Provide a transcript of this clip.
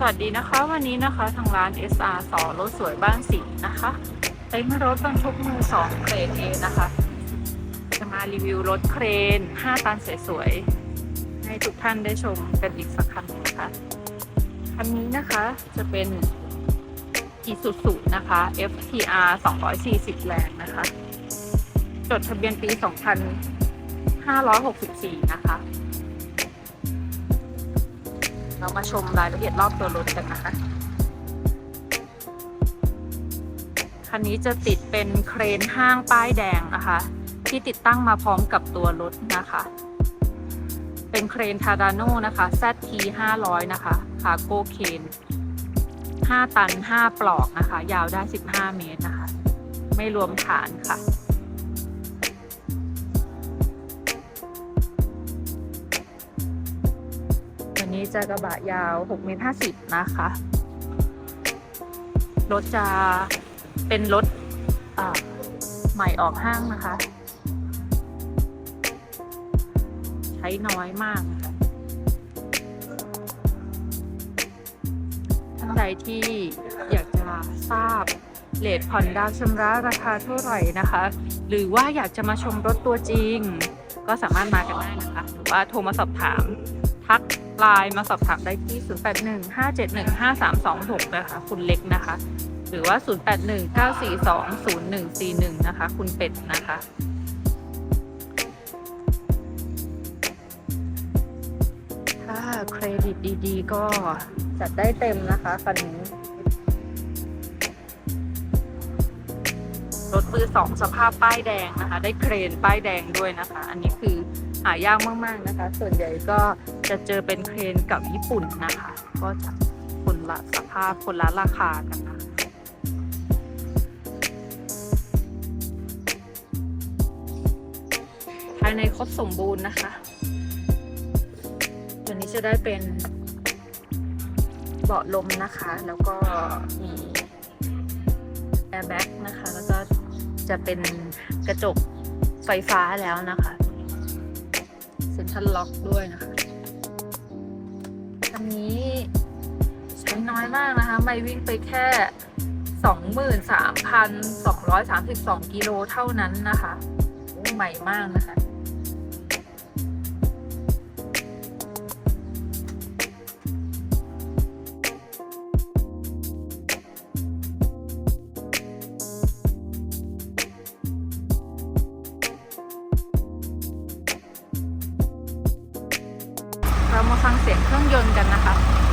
สวัสดีนะคะ วันนี้นะคะทางร้าน SR สอรถสวยบ้านสีนะคะเต็นท์รถบรรทุกมือสองเครนเอนะคะ จะมารีวิวรถเครน 5 ตันสวยๆให้ทุกท่านได้ชมกันอีกสักครั้งนะคะคันนี้นะคะจะเป็น Isuzu นะคะ FTR 240 แรงนะคะ จดทะเบียนปี 2564 นะคะ เรามาชมรายละเอียดรอบตัวรถกันนะคะ คันนี้จะติดเป็นเครนห้างป้ายแดงนะคะ ที่ติดตั้งมาพร้อมกับตัวรถนะคะ เป็นเครนทาดาโนนะคะ ZT 500 นะคะคาโก้เคน5 ตัน 5 ปลอกนะคะ ยาวได้ 15 เมตรนะคะ ไม่รวมฐานค่ะ นนี้จะกระบะยาว6เมตร50 นะคะ รถจะเป็นรถใหม่ออกห้างนะคะ ใช้น้อยมากท่านใดที่อยากจะทราบเลทผ่อนดาวชำระราคาเท่าไหร่นะคะ หรือว่าอยากจะมาชมรถตัวจริง ก็สามารถมากันได้นะคะ หรือว่าโทรมาสอบถามทัก ไลน์มาสอบถามได้ที่ 0815715326 นะคะ คุณเล็กนะคะ หรือว่า 0819420141 นะคะ คุณเป็ดนะคะถ้าเครดิตดีๆ ก็จัดได้เต็มนะคะคันนี้ รถมือสองสภาพป้ายแดงนะคะ ได้เครนป้ายแดงด้วยนะคะ อันนี้คือหายากมากๆนะคะ ส่วนใหญ่ก็จะเจอเป็นเครนกับญี่ปุ่นนะคะ ก็จะคนละสภาพคนละราคากันนะภายในครบสมบูรณ์นะคะตัวนี้จะได้เป็นเบาะลมนะคะ แล้วก็มีแอร์แบ็กนะคะ แล้วก็ จะเป็นกระจกไฟฟ้าแล้วนะคะเซ็นทรัลล็อกด้วยนะคะอันนี้ใช้น้อยมากนะคะ ไม่วิ่งไปแค่ 23,232 กิโลเท่านั้นนะคะ ใหม่มากนะคะ เรามาฟังเสียงเครื่องยนต์กันนะคะ